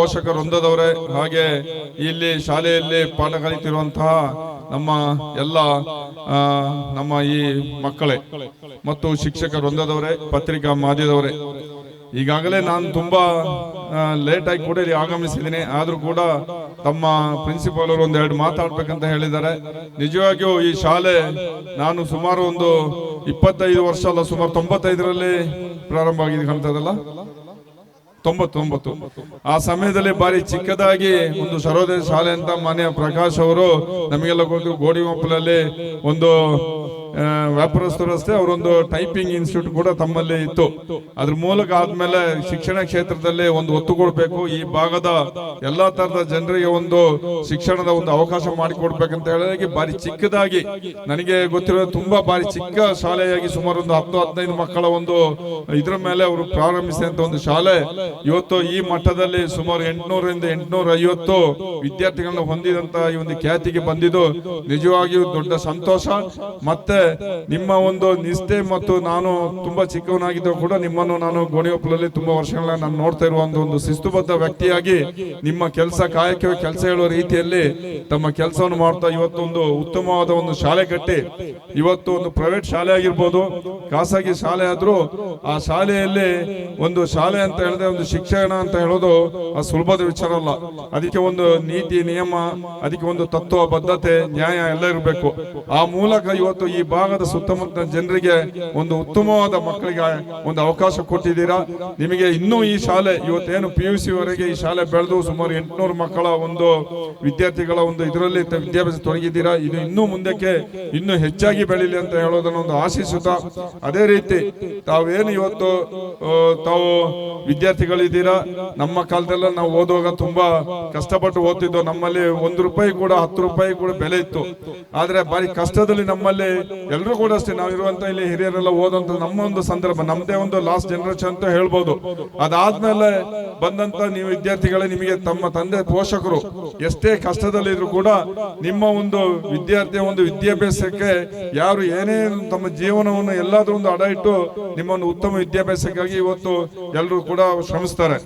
ಪೋಷಕ ವೃಂದದವರೇ ಹಾಗೆ ಇಲ್ಲಿ ಶಾಲೆಯಲ್ಲಿ ಪಾಠ ಕಲಿತಿರುವಂತಹ ನಮ್ಮ ಎಲ್ಲ ನಮ್ಮ ಈ ಮಕ್ಕಳೇ ಮತ್ತು ಶಿಕ್ಷಕ ವೃಂದದವರೇ, ಪತ್ರಿಕಾ ಮಾಧ್ಯಮದವರೇ ಈಗಾಗಲೇ ನಾನು ತುಂಬಾ ಲೇಟ್ ಆಗಿ ಕೂಡ ಇಲ್ಲಿ ಆಗಮಿಸಿದ್ದೀನಿ. ಆದ್ರೂ ಕೂಡ ತಮ್ಮ ಪ್ರಿನ್ಸಿಪಾಲ್ ಅವರು ಒಂದೆರಡು ಮಾತಾಡ್ಬೇಕಂತ ಹೇಳಿದ್ದಾರೆ. ನಿಜವಾಗಿಯೂ ಈ ಶಾಲೆ ನಾನು ಸುಮಾರು ಒಂದು ಇಪ್ಪತ್ತೈದು ವರ್ಷ ಅಲ್ಲ, ಸುಮಾರು ತೊಂಬತ್ತೈದರಲ್ಲಿ ಪ್ರಾರಂಭ ಆಗಿದೆ ಕಾಣ್ತದಲ್ಲ ತೊಂಬತ್ತೊಂಬತ್ತು. ಆ ಸಮಯದಲ್ಲಿ ಬಾರಿ ಚಿಕ್ಕದಾಗಿ ಒಂದು ಸರೋದಯ ಶಾಲೆ ಅಂತ ಮಾನ್ಯ ಪ್ರಕಾಶ್ ಅವರು ನಮಗೆಲ್ಲ ಗೊತ್ತು ಗೋಡಿಮಪ್ಪಲಲ್ಲಿ ಒಂದು ಆ, ವ್ಯಾಪಾರಸ್ಥರು ಅಷ್ಟೇ ಅವರೊಂದು ಟೈಪಿಂಗ್ ಇನ್ಸ್ಟಿಟ್ಯೂಟ್ ಕೂಡ ತಮ್ಮಲ್ಲಿ ಇತ್ತು. ಅದ್ರ ಮೂಲಕ ಆದ್ಮೇಲೆ ಶಿಕ್ಷಣ ಕ್ಷೇತ್ರದಲ್ಲಿ ಒಂದು ಒತ್ತು ಕೊಡಬೇಕು. ಈ ಭಾಗದ ಎಲ್ಲಾ ತರದ ಜನರಿಗೆ ಒಂದು ಶಿಕ್ಷಣದ ಒಂದು ಅವಕಾಶ ಮಾಡಿಕೊಡ್ಬೇಕಂತ ಹೇಳಿದಾಗ ಬಾರಿ ಚಿಕ್ಕದಾಗಿ ನನಗೆ ಗೊತ್ತಿರೋ ತುಂಬಾ ಬಾರಿ ಚಿಕ್ಕ ಶಾಲೆಯಾಗಿ ಸುಮಾರು ಒಂದು ಹತ್ತು ಹದಿನೈದು ಮಕ್ಕಳ ಒಂದು ಇದ್ರ ಮೇಲೆ ಅವರು ಪ್ರಾರಂಭಿಸಿದಂತ ಒಂದು ಶಾಲೆ. ಇವತ್ತು ಈ ಮಟ್ಟದಲ್ಲಿ ಸುಮಾರು ಎಂಟುನೂರಿಂದ ಎಂಟುನೂರ ಐವತ್ತು ವಿದ್ಯಾರ್ಥಿಗಳನ್ನ ಹೊಂದಿದಂತ ಈ ಒಂದು ಖ್ಯಾತಿಗೆ ಬಂದಿದ್ದು. ನಿಜವಾಗಿಯೂ ದೊಡ್ಡ ಸಂತೋಷ. ಮತ್ತೆ ನಿಮ್ಮ ಒಂದು ನಿಷ್ಠೆ ಮತ್ತು ನಾನು ತುಂಬಾ ಚಿಕ್ಕವನಾಗಿದ್ದು ಕೂಡ ನಿಮ್ಮನ್ನು ನಾನು ಗೋಣಿಯೊಪ್ಪಲಲ್ಲಿ ತುಂಬಾ ವರ್ಷಗಳ ನಾನು ನೋಡ್ತಾ ಇರುವ ಒಂದು ಶಿಸ್ತುಬದ್ಧ ವ್ಯಕ್ತಿಯಾಗಿ ನಿಮ್ಮ ಕೆಲಸ ಕಾಯಕ ಕೆಲಸ ಹೇಳುವ ರೀತಿಯಲ್ಲಿ ತಮ್ಮ ಕೆಲಸವನ್ನು ಮಾಡ್ತಾ ಇವತ್ತೊಂದು ಉತ್ತಮವಾದ ಒಂದು ಶಾಲೆ ಕಟ್ಟಿ. ಇವತ್ತು ಒಂದು ಪ್ರೈವೇಟ್ ಶಾಲೆ ಆಗಿರ್ಬೋದು, ಖಾಸಗಿ ಶಾಲೆ ಆದ್ರೂ ಆ ಶಾಲೆಯಲ್ಲಿ ಒಂದು ಶಾಲೆ ಅಂತ ಹೇಳಿದ್ರೆ ಒಂದು ಶಿಕ್ಷಣ ಅಂತ ಹೇಳೋದು ಆ ಸುಲಭದ ವಿಚಾರ ಅಲ್ಲ. ಅದಕ್ಕೆ ಒಂದು ನೀತಿ, ನಿಯಮ, ಅದಕ್ಕೆ ಒಂದು ತತ್ವ, ಬದ್ಧತೆ, ನ್ಯಾಯ ಎಲ್ಲ ಇರಬೇಕು. ಆ ಮೂಲಕ ಇವತ್ತು ಈ ಭಾಗದ ಸುತ್ತಮುತ್ತ ಜನರಿಗೆ ಒಂದು ಉತ್ತಮವಾದ ಮಕ್ಕಳಿಗೆ ಒಂದು ಅವಕಾಶ ಕೊಟ್ಟಿದ್ದೀರಾ? ನಿಮಗೆ ಇನ್ನೂ ಈ ಶಾಲೆ ಇವತ್ತೇನು ಪಿ ಯು ಸಿ ವರೆಗೆ ಈ ಶಾಲೆ ಬೆಳೆದು ಸುಮಾರು ಎಂಟುನೂರು ಮಕ್ಕಳ ಒಂದು ವಿದ್ಯಾರ್ಥಿಗಳ ಒಂದು ಇದರಲ್ಲಿ ವಿದ್ಯಾಭ್ಯಾಸ ತೊಡಗಿದ್ದೀರಾ? ಇದು ಇನ್ನೂ ಮುಂದಕ್ಕೆ ಇನ್ನೂ ಹೆಚ್ಚಾಗಿ ಬೆಳೀಲಿ ಅಂತ ಹೇಳೋದನ್ನ ಒಂದು ಆಶಿಸುತ್ತಾ. ಅದೇ ರೀತಿ ತಾವೇನು ಇವತ್ತು ತಾವು ವಿದ್ಯಾರ್ಥಿಗಳಿದ್ದೀರಾ? ನಮ್ಮ ಕಾಲದಲ್ಲ ನಾವು ಓದುವಾಗ ತುಂಬಾ ಕಷ್ಟಪಟ್ಟು ಓದ್ತಿದ್ದೋ ನಮ್ಮಲ್ಲಿ ಒಂದು ರೂಪಾಯಿ ಕೂಡ ಹತ್ತು ರೂಪಾಯಿ ಕೂಡ ಬೆಲೆ ಇತ್ತು. ಆದ್ರೆ ಬಾರಿ ಕಷ್ಟದಲ್ಲಿ ನಮ್ಮಲ್ಲಿ ಎಲ್ಲರೂ ಕೂಡ ಅಷ್ಟೇ ನಾವಿರುವಂತ ಇಲ್ಲಿ ಹಿರಿಯರೆಲ್ಲ ಹೋದಂತ ನಮ್ಮ ಒಂದು ಸಂದರ್ಭ, ನಮ್ದೇ ಒಂದು ಲಾಸ್ಟ್ ಜನರೇಷನ್ ಅಂತ ಹೇಳ್ಬೋದು. ಅದಾದ್ಮೇಲೆ ಬಂದಂತ ನೀವು ವಿದ್ಯಾರ್ಥಿಗಳೇ ನಿಮಗೆ ತಮ್ಮ ತಂದೆ ಪೋಷಕರು, ಎಷ್ಟೇ ಕಷ್ಟದಲ್ಲಿದ್ರು ಕೂಡ ನಿಮ್ಮ ಒಂದು ವಿದ್ಯಾರ್ಥಿಯ ಒಂದು ವಿದ್ಯಾಭ್ಯಾಸಕ್ಕೆ ಯಾರು ಏನೇ ತಮ್ಮ ಜೀವನವನ್ನು ಎಲ್ಲಾದ್ರೂ ಒಂದು ಅಡ ಇಟ್ಟು ನಿಮ್ಮನ್ನು ಉತ್ತಮ ವಿದ್ಯಾಭ್ಯಾಸಕ್ಕಾಗಿ ಇವತ್ತು ಎಲ್ಲರೂ ಕೂಡ ಶ್ರಮಿಸ್ತಾರೆ.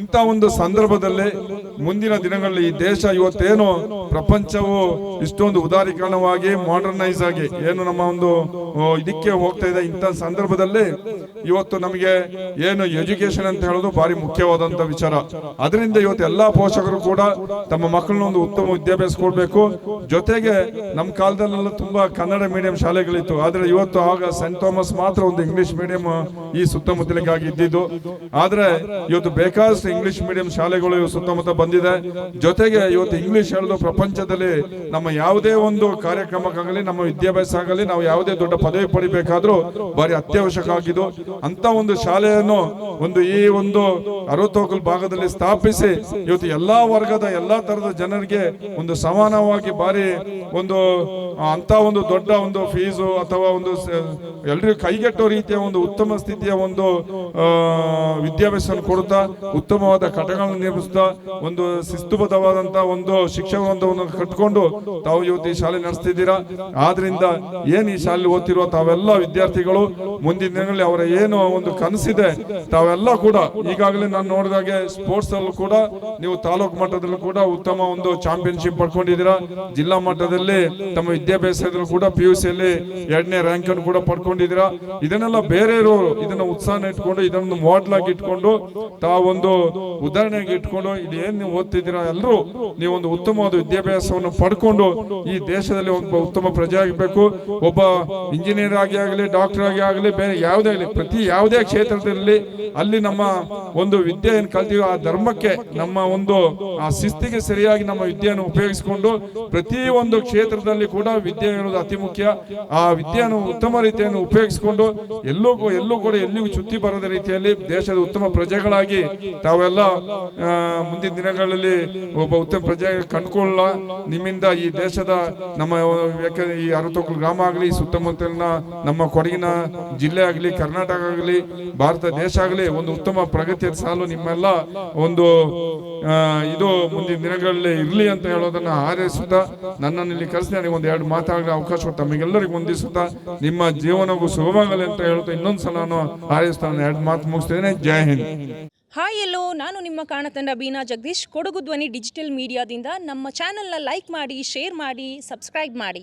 ಇಂಥ ಒಂದು ಸಂದರ್ಭದಲ್ಲಿ ಮುಂದಿನ ದಿನಗಳಲ್ಲಿ ಈ ದೇಶ ಇವತ್ತೇನು ಪ್ರಪಂಚವು ಇಷ್ಟೊಂದು ಉದಾರೀಕರಣವಾಗಿ ಮಾಡರ್ನೈಸ್ ಆಗಿ, ಏನು ನಮ್ಮ ಒಂದು ಇದಕ್ಕೆ ಹೋಗ್ತಾ ಇದೆ ಇಂಥ ಸಂದರ್ಭದಲ್ಲಿ ಇವತ್ತು ನಮಗೆ ಏನು ಎಜುಕೇಶನ್ ಅಂತ ಹೇಳೋದು ಭಾರಿ ಮುಖ್ಯವಾದಂತ ವಿಚಾರ. ಅದರಿಂದ ಇವತ್ತು ಎಲ್ಲಾ ಪೋಷಕರು ಕೂಡ ತಮ್ಮ ಮಕ್ಕಳನ್ನ ಒಂದು ಉತ್ತಮ ವಿದ್ಯಾಭ್ಯಾಸ ಕೊಡ್ಬೇಕು. ಜೊತೆಗೆ ನಮ್ಮ ಕಾಲದಲ್ಲೆಲ್ಲ ತುಂಬಾ ಕನ್ನಡ ಮೀಡಿಯಂ ಶಾಲೆಗಳಿತ್ತು. ಆದ್ರೆ ಇವತ್ತು ಆಗ ಸೆಂಟ್ ಥಾಮಸ್ ಮಾತ್ರ ಒಂದು ಇಂಗ್ಲಿಷ್ ಮೀಡಿಯಂ ಈ ಸುತ್ತಮುತ್ತಲಿಗಾಗಿ ಇದ್ದಿದ್ದು. ಆದ್ರೆ ಇವತ್ತು ಬೇಕಾದಷ್ಟು ಇಂಗ್ಲಿಷ್ ಮೀಡಿಯಂ ಶಾಲೆಗಳು ಸುತ್ತಮುತ್ತ ಬಂದಿದೆ. ಜೊತೆಗೆ ಇವತ್ತು ಇಂಗ್ಲಿಷ್ ಹೇಳೋದು ಪ್ರಪಂಚದಲ್ಲಿ ನಮ್ಮ ಯಾವುದೇ ಒಂದು ಕಾರ್ಯಕ್ರಮಕ್ಕಾಗಲಿ, ನಮ್ಮ ವಿದ್ಯಾಭ್ಯಾಸ ಆಗಲಿ ನಾವು ಯಾವುದೇ ದೊಡ್ಡ ಪದವಿ ಪಡಿಬೇಕಾದ್ರೂ ಬಾರಿ ಅತ್ಯವಶ್ಯಕ ಆಗಿದ್ದು ಅಂತ ಒಂದು ಶಾಲೆಯನ್ನು ಒಂದು ಈ ಒಂದು ಅರವತ್ತೋಕಲ್ ಭಾಗದಲ್ಲಿ ಸ್ಥಾಪಿಸಿ ಇವತ್ತು ಎಲ್ಲಾ ವರ್ಗದ ಎಲ್ಲಾ ತರದ ಜನರಿಗೆ ಒಂದು ಸಮಾನವಾಗಿ ಬಾರಿ ಒಂದು ಅಂತ ಒಂದು ದೊಡ್ಡ ಒಂದು ಫೀಸು ಅಥವಾ ಒಂದು ಎಲ್ಲರಿಗೂ ಕೈಗೆಟ್ಟೋ ರೀತಿಯ ಒಂದು ಉತ್ತಮ ಸ್ಥಿತಿಯ ಒಂದು ವಿದ್ಯಾಭ್ಯಾಸವನ್ನು ಕೊಡುತ್ತಾ ಉತ್ತಮವಾದ ಕಟ್ಟಡಗಳನ್ನು ನಿರ್ಮಿಸುತ್ತಾ ಒಂದು ಶಿಸ್ತುಬದ್ಧವಾದಂತಹ ಒಂದು ಶಿಕ್ಷಣವನ್ನು ಕಟ್ಕೊಂಡು ತಾವು ಇವತ್ತು ಈ ಶಾಲೆ ನಡೆಸ್ತಿದ್ದೀರಾ? ಆದ್ರಿಂದ ಏನ್ ಈ ಶಾಲೆ ಓದ್ತಿರುವ ತಾವೆಲ್ಲ ವಿದ್ಯಾರ್ಥಿಗಳು ಮುಂದಿನ ದಿನಗಳಲ್ಲಿ ಅವರ ಏನು ಒಂದು ಕನಸಿದೆ ತಾವೆಲ್ಲ ಕೂಡ, ಈಗಾಗಲೇ ನಾನು ನೋಡಿದಾಗೆ ಸ್ಪೋರ್ಟ್ಸ್ ಅಲ್ಲೂ ಕೂಡ, ನೀವು ತಾಲೂಕು ಮಟ್ಟದಲ್ಲೂ ಕೂಡ ಉತ್ತಮ ಒಂದು ಚಾಂಪಿಯನ್ಶಿಪ್ ಪಡ್ಕೊಂಡಿದ್ದೀರಾ. ಜಿಲ್ಲಾ ಮಟ್ಟದಲ್ಲಿ ತಮ್ಮ ವಿದ್ಯಾಭ್ಯಾಸದಲ್ಲೂ ಕೂಡ ಪಿ ಯು ಸಿಯಲ್ಲಿ ಎರಡನೇ ರ್ಯಾಂಕ್ ಅನ್ನು ಕೂಡ ಪಡ್ಕೊಂಡಿದ್ದೀರಾ. ಇದನ್ನೆಲ್ಲ ಬೇರೆ ಇರೋರು ಇದನ್ನ ಉತ್ಸಾಹ ಇಟ್ಕೊಂಡು, ಇದನ್ನು ಮಾಡೆಲ್ ಆಗಿ ಇಟ್ಕೊಂಡು, ತಾವೊಂದು ಉದಾಹರಣೆಗೆ ಇಟ್ಕೊಂಡು ಇಲ್ಲಿ ಏನ್ ನೀವು ಓದ್ತಿದ್ದೀರಾ ಎಲ್ಲರೂ ಒಂದು ಉತ್ತಮವಾದ ವಿದ್ಯಾಭ್ಯಾಸವನ್ನು ಪಡ್ಕೊಂಡು ಈ ದೇಶದಲ್ಲಿ ಒಂದು ಉತ್ತಮ ಪ್ರಜೆ ಆಗಬೇಕು ಒಬ್ಬ ಇಂಜಿನಿಯರ್ ಆಗಿ ಆಗಲಿ, ಡಾಕ್ಟರ್ ಆಗಿ ಆಗಲಿ, ಬೇರೆ ಯಾವುದೇ ಆಗಲಿ, ಪ್ರತಿ ಯಾವುದೇ ಕ್ಷೇತ್ರದಲ್ಲಿ ಅಲ್ಲಿ ನಮ್ಮ ಒಂದು ವಿದ್ಯೆಯನ್ನು ಕಲ್ತೀವಿ ಆ ಧರ್ಮಕ್ಕೆ ನಮ್ಮ ಒಂದು ಆ ಶಿಸ್ತಿಗೆ ಸರಿಯಾಗಿ ನಮ್ಮ ವಿದ್ಯೆಯನ್ನು ಉಪಯೋಗಿಸಿಕೊಂಡು ಪ್ರತಿ ಒಂದು ಕ್ಷೇತ್ರದಲ್ಲಿ ಕೂಡ ವಿದ್ಯೆ ಹೇಳೋದು ಅತಿ ಮುಖ್ಯ. ಆ ವಿದ್ಯೆಯನ್ನು ಉತ್ತಮ ರೀತಿಯನ್ನು ಉಪಯೋಗಿಸಿಕೊಂಡು ಎಲ್ಲೂ ಎಲ್ಲೂ ಕೂಡ ಎಲ್ಲಿಗೂ ಚುತ್ತಿ ಬರದ ರೀತಿಯಲ್ಲಿ ದೇಶದ ಉತ್ತಮ ಪ್ರಜೆಗಳಾಗಿ ತಾವೆಲ್ಲ ಮುಂದಿನ ದಿನಗಳಲ್ಲಿ ಒಬ್ಬ ಉತ್ತಮ ಪ್ರಜೆ ಕಂಡುಕೊಳ್ಳ ನಿಮ್ಮಿಂದ ಈ ದೇಶದ ನಮ್ಮ ಈ ಅರವತ್ತೊಕ್ಕಲು ಗ್ರಾಮ ಆಗಲಿ ಸುತ್ತಮುತ್ತಲಿನ ನಮ್ಮ ಕೊಡಗಿನ ಜಿಲ್ಲೆ ಆಗಲಿ, ಕರ್ನಾಟಕ ಆಗಲಿ, ಭಾರತ ದೇಶ ಆಗಲಿ, ಒಂದು ಉತ್ತಮ ಪ್ರಗತಿಯ ಸಾಲು ನಿಮ್ಮೆಲ್ಲ ಒಂದು ಇದು ಮುಂದಿನ ದಿನಗಳಲ್ಲಿ ಇರಲಿ ಅಂತ ಹೇಳೋದನ್ನ ಹಾರೈಸುತ್ತಾ, ನನ್ನನ್ನು ಇಲ್ಲಿ ಕರೆಸಿ ನನಗೆ ಒಂದು ಎರಡು ಮಾತಾಡಲು ಅವಕಾಶ ತಮಗೆಲ್ಲರಿಗೂ ಹೊಂದಿಸುತ್ತಾ ನಿಮ್ಮ ಜೀವನಗೂ ಸುಗಮವಾಗಲಿ ಅಂತ ಹೇಳ್ತಾ ಇನ್ನೊಂದು ಸಲ ನಾನು ಹಾರೈಸ್ತಾ ಎರಡು ಮಾತು ಮುಗಿಸ್ತೇನೆ. ಜೈ ಹಿಂದ್. ಹಾಯ್ ಎಲ್ಲೋ, ನಾನು ನಿಮ್ಮ ಕಾಣತಂಡ ಬೀನಾ ಜಗದೀಶ್. ಕೊಡಗು ಧ್ವನಿ ಡಿಜಿಟಲ್ ಮೀಡಿಯಾದಿಂದ ನಮ್ಮ ಚಾನಲ್ನ ಲೈಕ್ ಮಾಡಿ, ಶೇರ್ ಮಾಡಿ, ಸಬ್ಸ್ಕ್ರೈಬ್ ಮಾಡಿ.